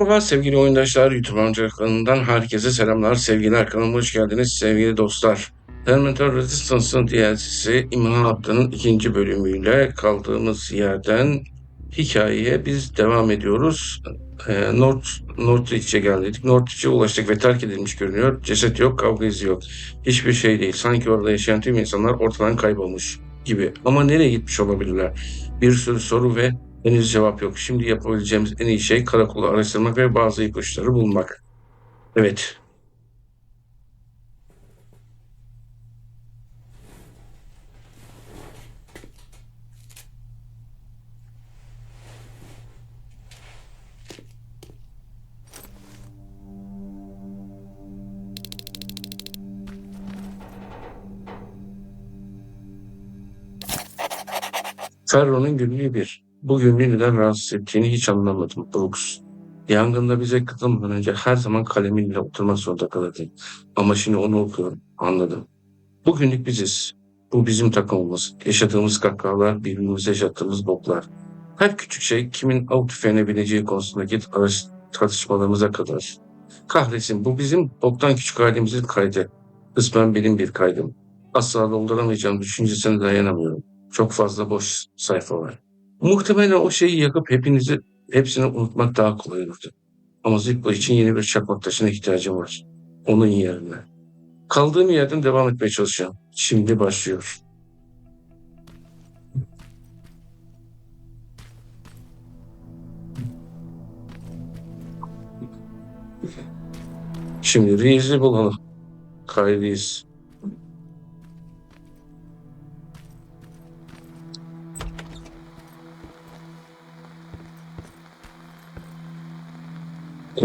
Merhaba sevgili oyundaşlar, YouTube amca kanalından herkese selamlar, sevgiler. Kanalıma hoş geldiniz sevgili dostlar. Terminator Resistance'ın DLC'si İmha Hattı'nın ikinci bölümüyle kaldığımız yerden hikayeye biz devam ediyoruz. Ee, North, Northwich'e geldik. Northwich'e ulaştık ve terk edilmiş görünüyor. Ceset yok, kavga izi yok. Hiçbir şey değil. Sanki orada yaşayan tüm insanlar ortadan kaybolmuş gibi. Ama nereye gitmiş olabilirler? Bir sürü soru ve Henüz cevap yok. Şimdi yapabileceğimiz en iyi şey karakolu araştırmak ve bazı ipuçları bulmak. Evet. Ferro'nun günlüğü bir. Bu günlüğü neden rahatsız ettiğini hiç anlamadım Brooks. Yangında bize katılmadan önce her zaman kaleminle oturmak zorunda kalırdı. Ama şimdi onu okuyorum. Anladım. Bu günlük biziz. Bu bizim takımımız. Yaşadığımız kahkahalar, birbirimize yaşattığımız boklar. Her küçük şey kimin av tüfeğine bineceği konusundaki tartışmalarımıza kadar. Kahretsin bu bizim boktan küçük halimizin kaydı. Kısmen benim bir kaydım. Asla dolduramayacağım düşüncesine dayanamıyorum. Çok fazla boş sayfa var. Muhtemelen o şeyi yakıp hepinizi hepsini unutmak daha kolay olurdu. Ama Zippo için yeni bir çakmak taşına ihtiyacım var. Onun yerine. Kaldığım yerden devam etmeye çalışacağım. Şimdi başlıyor. Şimdi Reis'i bulalım. Reis.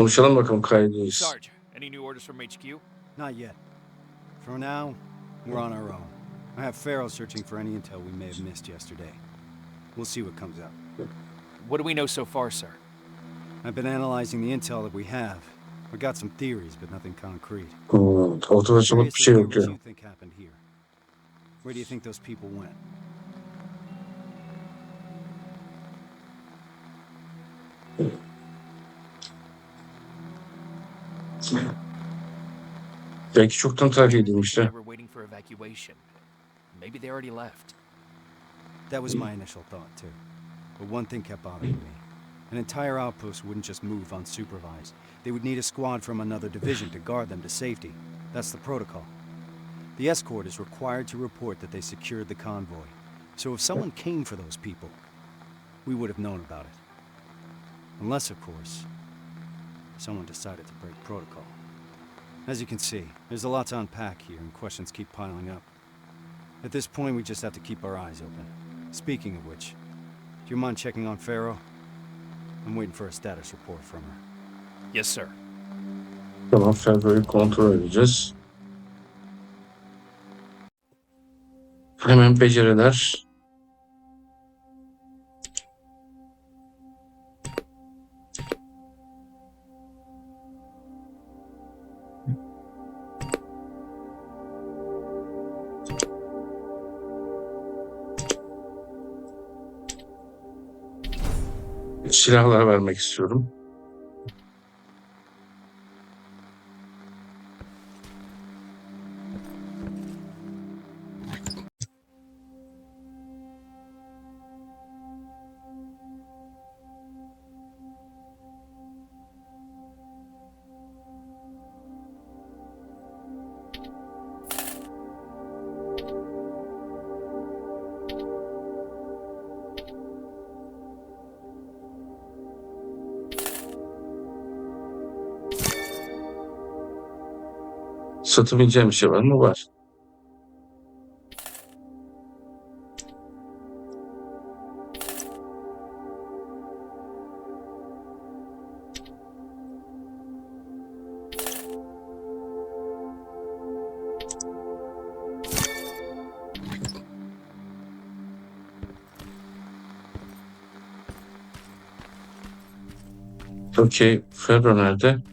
Konuşalım bakalım Kay Sarge, any new orders from HQ? Not yet. For now, we're on our own. I have Pharaoh searching for any intel we may have missed yesterday. We'll see what comes up. What do we know so far, sir? I've been analyzing the intel that we have. I got some theories, but nothing concrete. Hmm, ortada açılıp bir Curious to şey hear yok what ya. you think happened here. Where do you think those people went? Belki çoktan terk They edilmişler. were waiting for evacuation. Maybe they already left. That was hmm. my initial thought, too. But one thing kept bothering me. An entire outpost wouldn't just move unsupervised. They would need a squad from another division to guard them to safety. That's the protocol. The escort is required to report that they secured the convoy. So if someone came for those people, we would have known about it. Unless, of course, someone decided to break protocol. As you can see, there's a lot to unpack here, and questions keep piling up. At this point, we just have to keep our eyes open. Speaking of which, do you mind checking on Pharaoh? I'm waiting for a status report from her. Yes, sir. Tamam Ferro'yu kontrol edeceğiz. Hemen beceriler. Silahlar vermek istiyorum. Co tu wiedziałem się? No właśnie. Okay, February.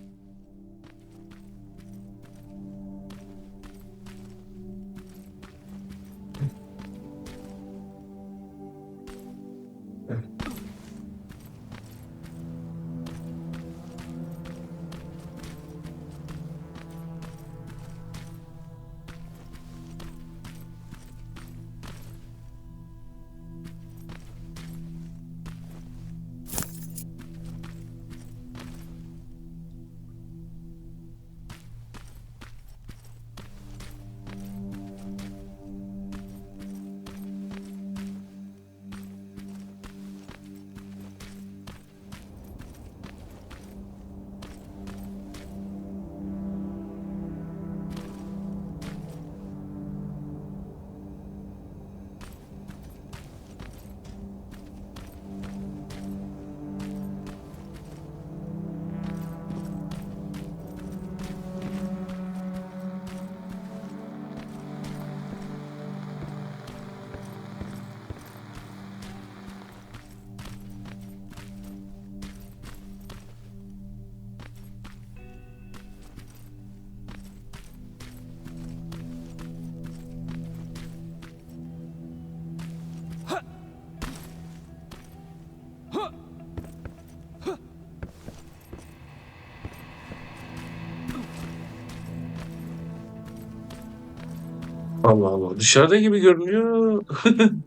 Allah Allah. Dışarıda gibi görünüyor.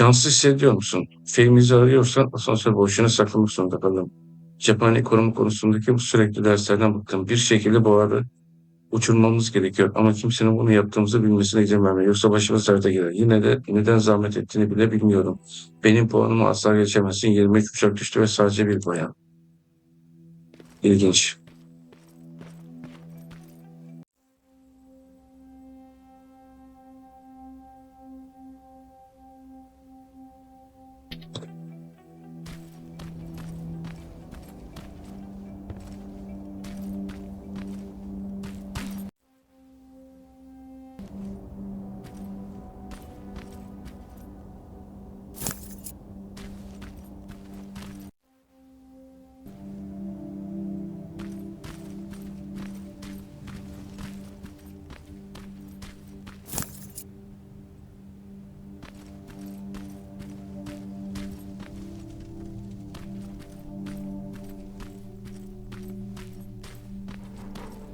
Şanslı hissediyor musun? Filmimizi arıyorsan asansör boşuna saklamak zorunda kalırım. Cephane koruma konusundaki bu sürekli derslerden bıktım. Bir şekilde bu arada uçurmamız gerekiyor ama kimsenin bunu yaptığımızı bilmesine izin verme. Yoksa başımız derde girer. Yine de neden zahmet ettiğini bile bilmiyorum. Benim puanımı asla geçemezsin. 23 uçak düştü ve sadece bir bayan. İlginç.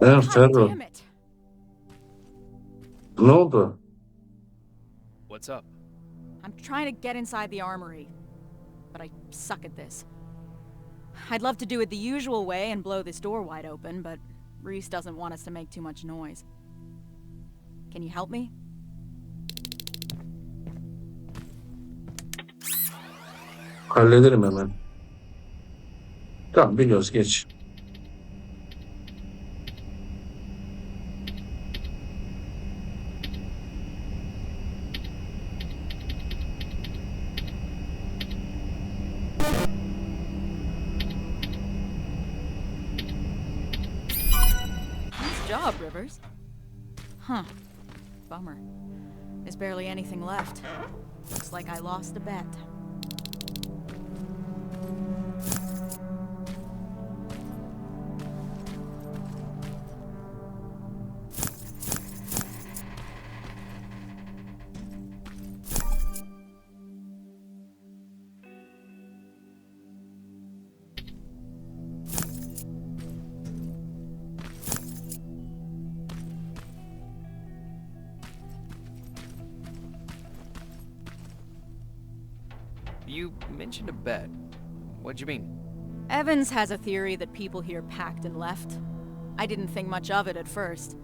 Ha, God Ferro. damn it. Ne oldu? What's up? I'm trying to get inside the armory, but I suck at this. I'd love to do it the usual way and blow this door wide open, but Reese doesn't want us to make too much noise. Can you help me? Hallederim hemen. Tamam biliyoruz geç. Job, Rivers. Huh. Bummer. There's barely anything left. Looks like I lost a bet. What'd you mean? Evans has a theory that people here packed and left. I didn't think much of it at first.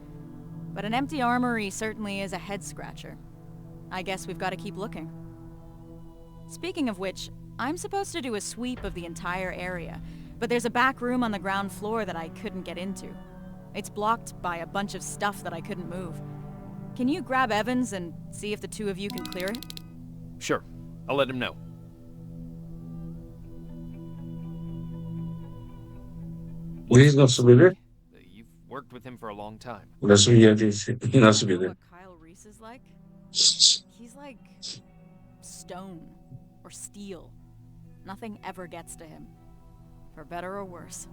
But an empty armory certainly is a head scratcher. I guess we've got to keep looking. Speaking of which, I'm supposed to do a sweep of the entire area, but there's a back room on the ground floor that I couldn't get into. It's blocked by a bunch of stuff that I couldn't move. Can you grab Evans and see if the two of you can clear it? Sure. I'll let him know. Reis nasıl biri? Uh, You've worked with him for a long time. Nasıl bir yer değil. Nasıl You know biri? what Kyle Reese is like? He's like stone or steel. Nothing ever gets to him. For better or worse.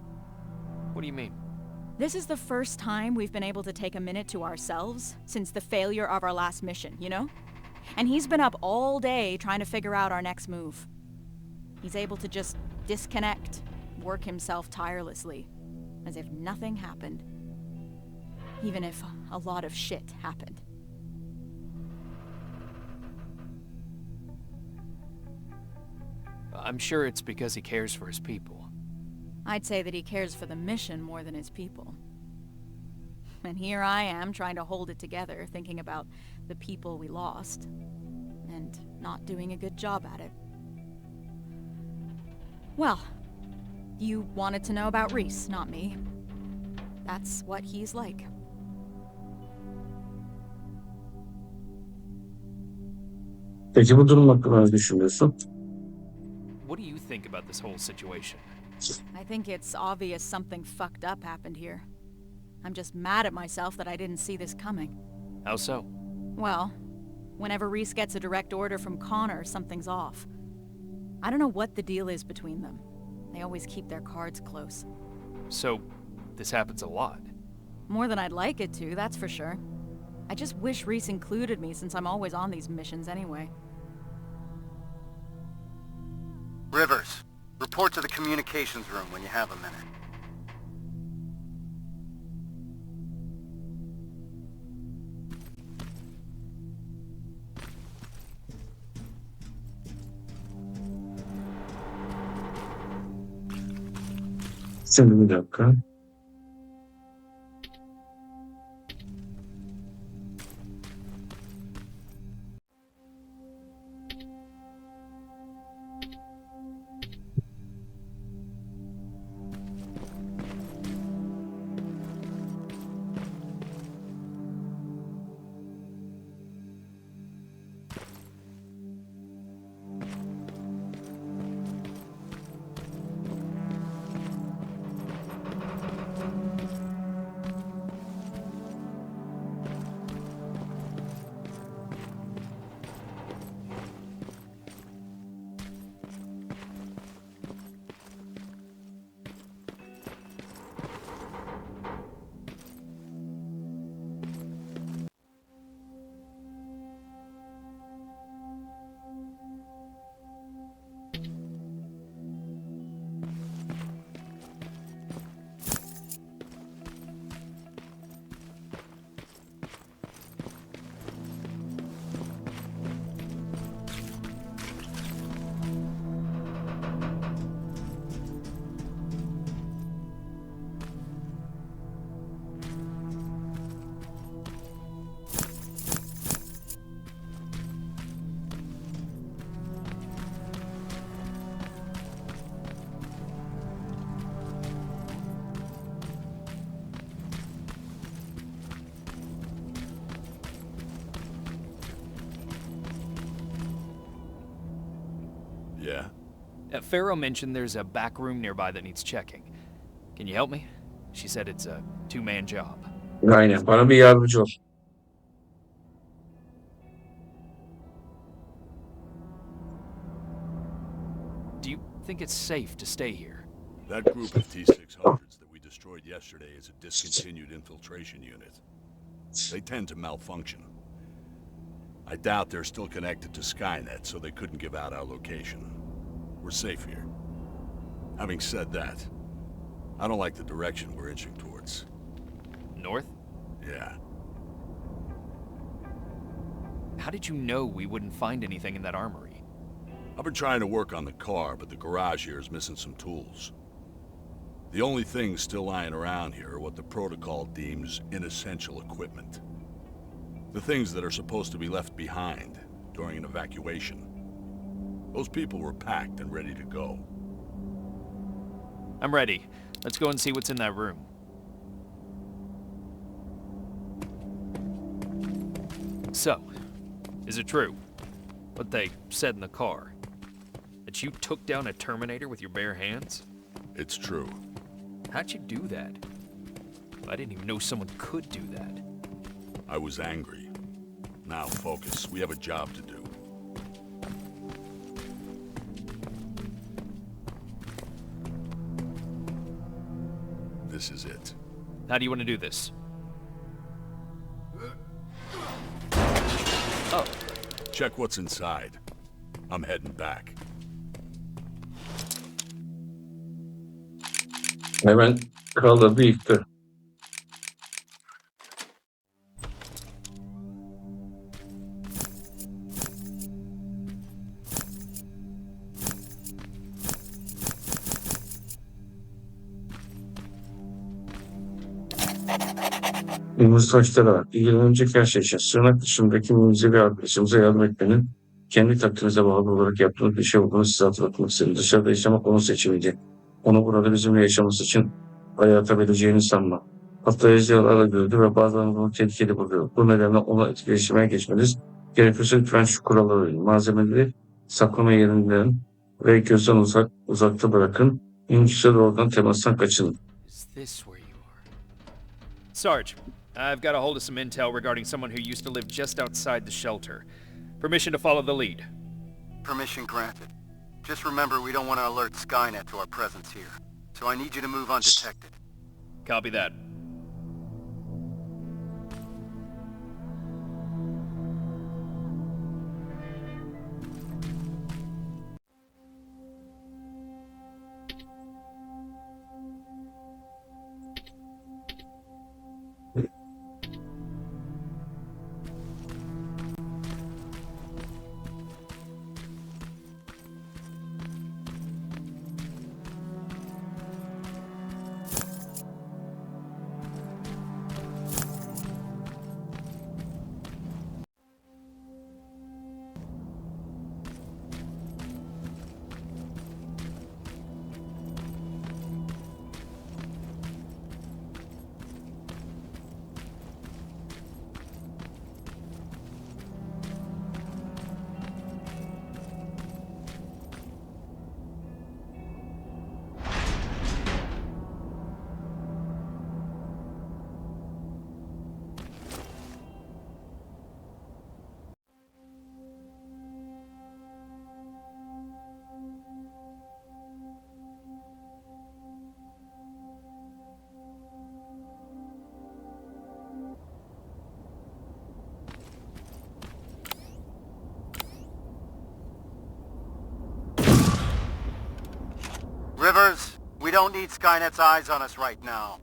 What do you mean? This is the first time we've been able to take a minute to ourselves since the failure of our last mission, you know? And he's been up all day trying to figure out our next move. He's able to just disconnect, work himself tirelessly, as if nothing happened. Even if a lot of shit happened. I'm sure it's because he cares for his people. I'd say that he cares for the mission more than his people. And here I am trying to hold it together, thinking about the people we lost, and not doing a good job at it. Well, you wanted to know about Reese, not me. That's what he's like. Peki bu durum hakkında ne düşünüyorsun? What do you think about this whole situation? I think it's obvious something fucked up happened here. I'm just mad at myself that I didn't see this coming. How so? Well, whenever Reese gets a direct order from Connor, something's off. I don't know what the deal is between them. They always keep their cards close. So, this happens a lot. More than I'd like it to, that's for sure. I just wish Reese included me since I'm always on these missions anyway. Rivers, report to the communications room when you have a minute. Şimdi bir dakika. Uh, Pharaoh mentioned there's a back room nearby that needs checking. Can you help me? She said it's a two man job. Aynen. Bana bir yardımcı ol. Do you think it's safe to stay here? That group of T-600s that we destroyed yesterday is a discontinued infiltration unit. They tend to malfunction. I doubt they're still connected to Skynet, so they couldn't give out our location. We're safe here. Having said that, I don't like the direction we're inching towards. North? Yeah. How did you know we wouldn't find anything in that armory? I've been trying to work on the car, but the garage here is missing some tools. The only things still lying around here are what the protocol deems inessential equipment. The things that are supposed to be left behind during an evacuation. Those people were packed and ready to go. I'm ready. Let's go and see what's in that room. So, is it true? What they said in the car? That you took down a Terminator with your bare hands? It's true. How'd you do that? I didn't even know someone could do that. I was angry. Now focus. We have a job to do. This is it. How do you want to do this? Oh, Check what's inside. I'm heading back. Hemen kaldırdı yıktı. Önümüz taşlara ilgilenecek her şey için sığınak dışındaki münzevi arkadaşımıza yardım etmenin kendi takdirinize bağlı olarak yaptığınız bir şey olduğunu size hatırlatmak istedim. Dışarıda yaşamak onun seçimiydi. Onu burada bizimle yaşaması için hayata vereceğini sanma. Patlayıcılarla gördü ve bazen bunu tehlikeli buluyor. Bu nedenle ona etkileşime geçmeniz gerekirse lütfen şu kuralları uyun. Malzemeleri saklama yerinden ve gözden uzak uzakta bırakın. Mümkünse doğrudan temastan kaçının. Sarge, I've got a hold of some intel regarding someone who used to live just outside the shelter. Permission to follow the lead. Permission granted. Just remember we don't want to alert Skynet to our presence here. So I need you to move undetected. Copy that. Don't need Skynet's eyes on us right now.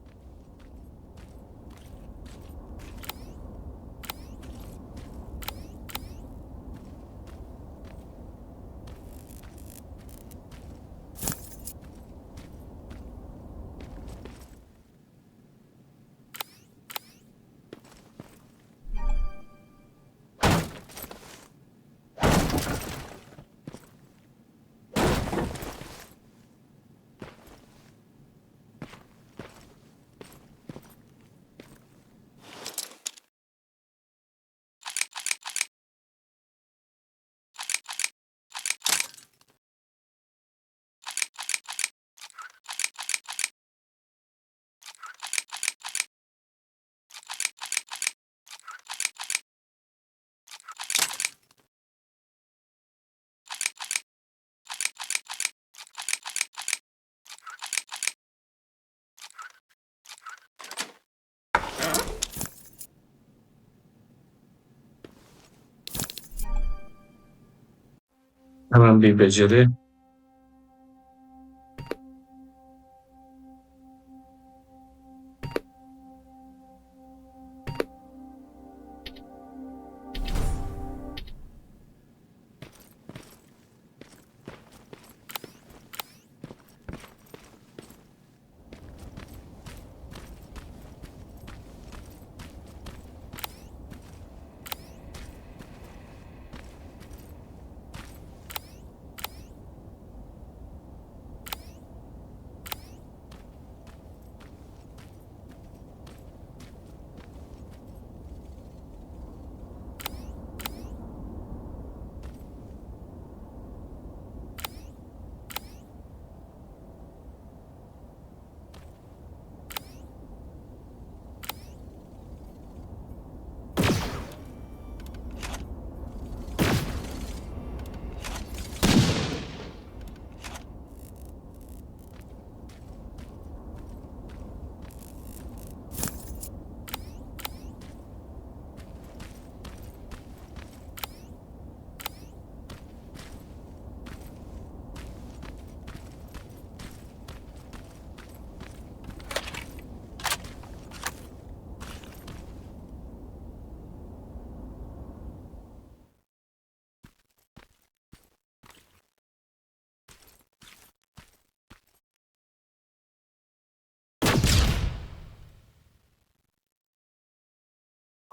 Hemen bir beceri.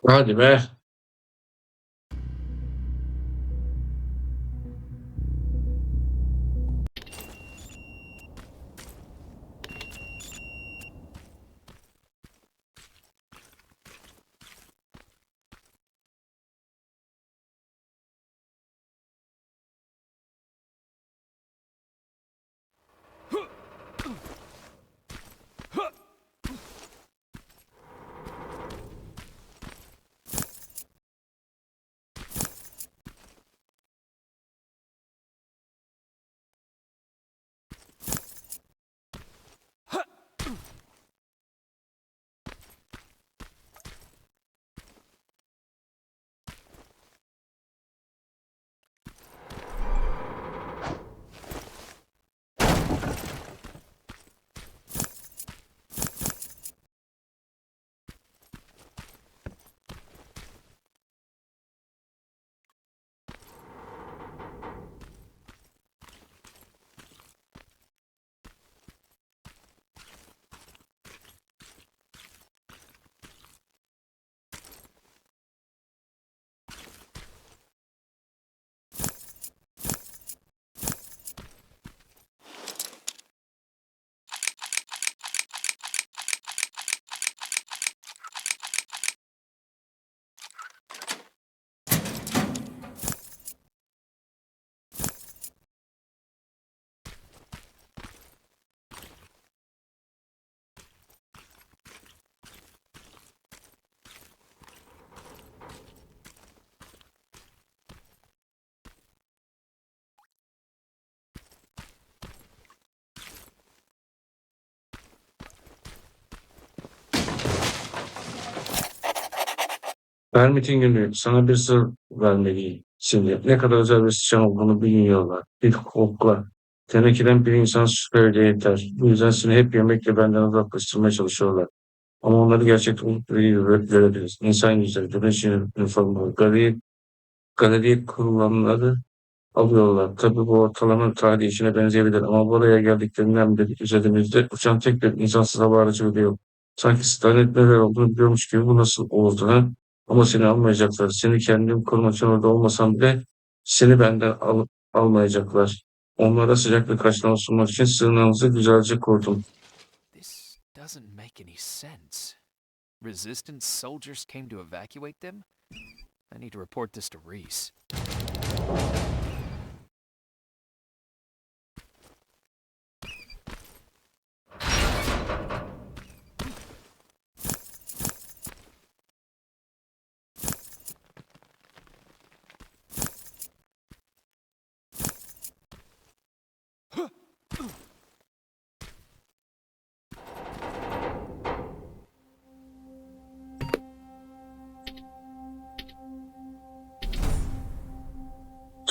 Hadi be. Permit'in günü sana bir sır vermeliyim. Şimdi ne kadar özel bir sıçan olduğunu bilmiyorlar. Bir kokla. Tenekeden bir insan söyle yeter. Bu yüzden seni hep yemekle benden uzaklaştırmaya çalışıyorlar. Ama onları umutlu gibi görebiliriz. İnsan yüzleri, güneş üniformaları, galeri, galeri kurulanları alıyorlar. Tabii bu ortalama tarihi işine benzeyebilir ama buraya geldiklerinden beri üzerimizde uçan tek bir insansız hava aracı bile yok. Sanki Stalin neler olduğunu biliyormuş gibi bu nasıl oldu? Ama seni almayacaklar. Seni kendim korumak için orada olmasam bile seni benden al almayacaklar. Onlara sıcak bir karşılama sunmak için sığınağınızı güzelce kurdum. This doesn't make any sense. Resistance soldiers came to evacuate them? I need to report this to Reese.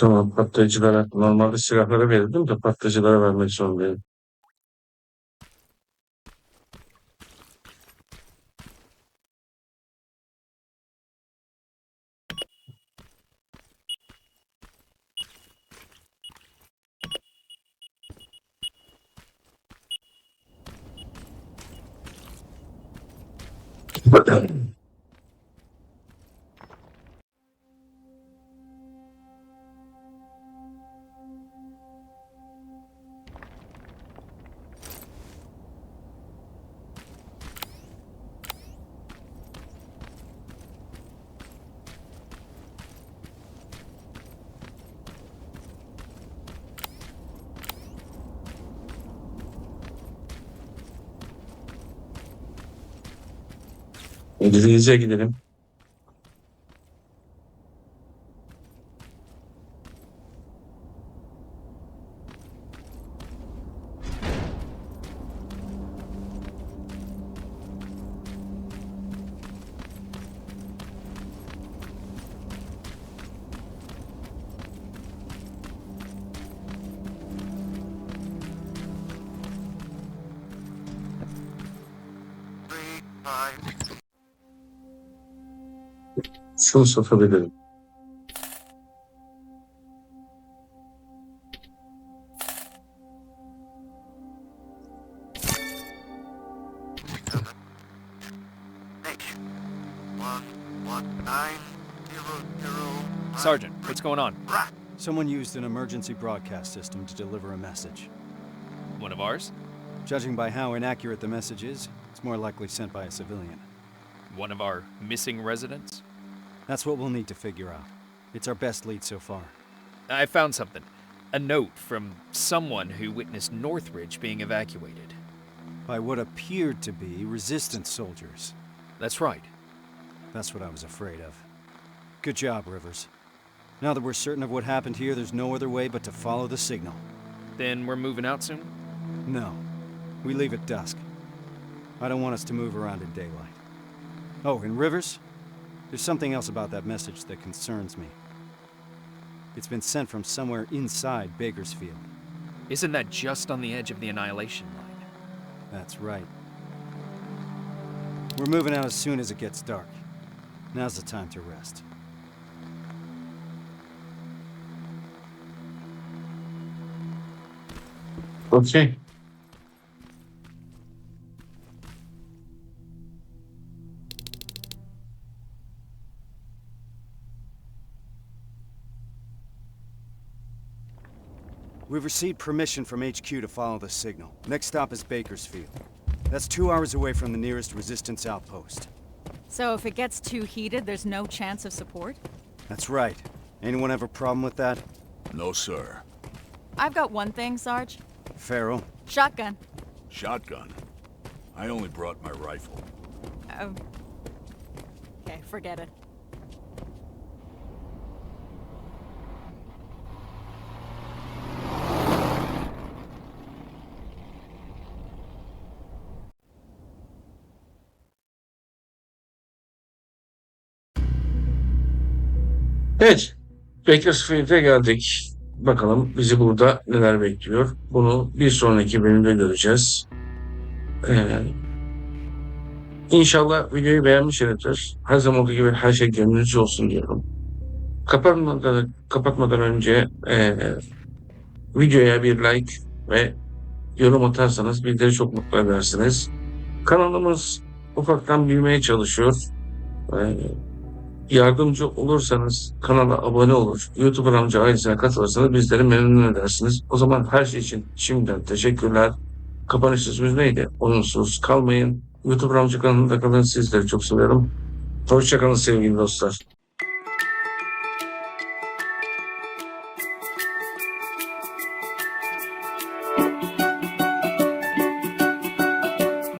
Tamam patlayıcılara normalde silahlara verirdim de patlayıcılara vermek zorundayım. denize gidelim. Şunu satabilirim. H. One, one, nine, zero, zero. Sergeant, what's going on? Someone used an emergency broadcast system to deliver a message. One of ours? Judging by how inaccurate the message is, it's more likely sent by a civilian. One of our missing residents? That's what we'll need to figure out. It's our best lead so far. I found something. A note from someone who witnessed Northridge being evacuated. By what appeared to be resistance soldiers. That's right. That's what I was afraid of. Good job, Rivers. Now that we're certain of what happened here, there's no other way but to follow the signal. Then we're moving out soon? No. We leave at dusk. I don't want us to move around in daylight. Oh, and Rivers? There's something else about that message that concerns me. It's been sent from somewhere inside Bakersfield. Isn't that just on the edge of the Annihilation Line? That's right. We're moving out as soon as it gets dark. Now's the time to rest. Okey. We've received permission from HQ to follow the signal. Next stop is Bakersfield. That's two hours away from the nearest resistance outpost. So if it gets too heated, there's no chance of support? That's right. Anyone have a problem with that? No, sir. I've got one thing, Sarge. Farrell? Shotgun. Shotgun. I only brought my rifle. Oh. Okay, forget it. Evet. Bakersfield'e geldik. Bakalım bizi burada neler bekliyor. Bunu bir sonraki bölümde göreceğiz. Ee, inşallah videoyu beğenmişsinizdir. Her zaman gibi her şey gönlünüzce olsun diyorum. Kapatmadan, kapatmadan önce ee, videoya bir like ve yorum atarsanız bizleri çok mutlu edersiniz. Kanalımız ufaktan büyümeye çalışıyor. Ee, yardımcı olursanız kanala abone olur, YouTuber amca ailesine katılırsanız bizleri memnun edersiniz. O zaman her şey için şimdiden teşekkürler. Kapanış sözümüz neydi? Oyunsuz kalmayın. YouTuber amca kanalında kalın. Sizleri çok seviyorum. Hoşçakalın sevgili dostlar.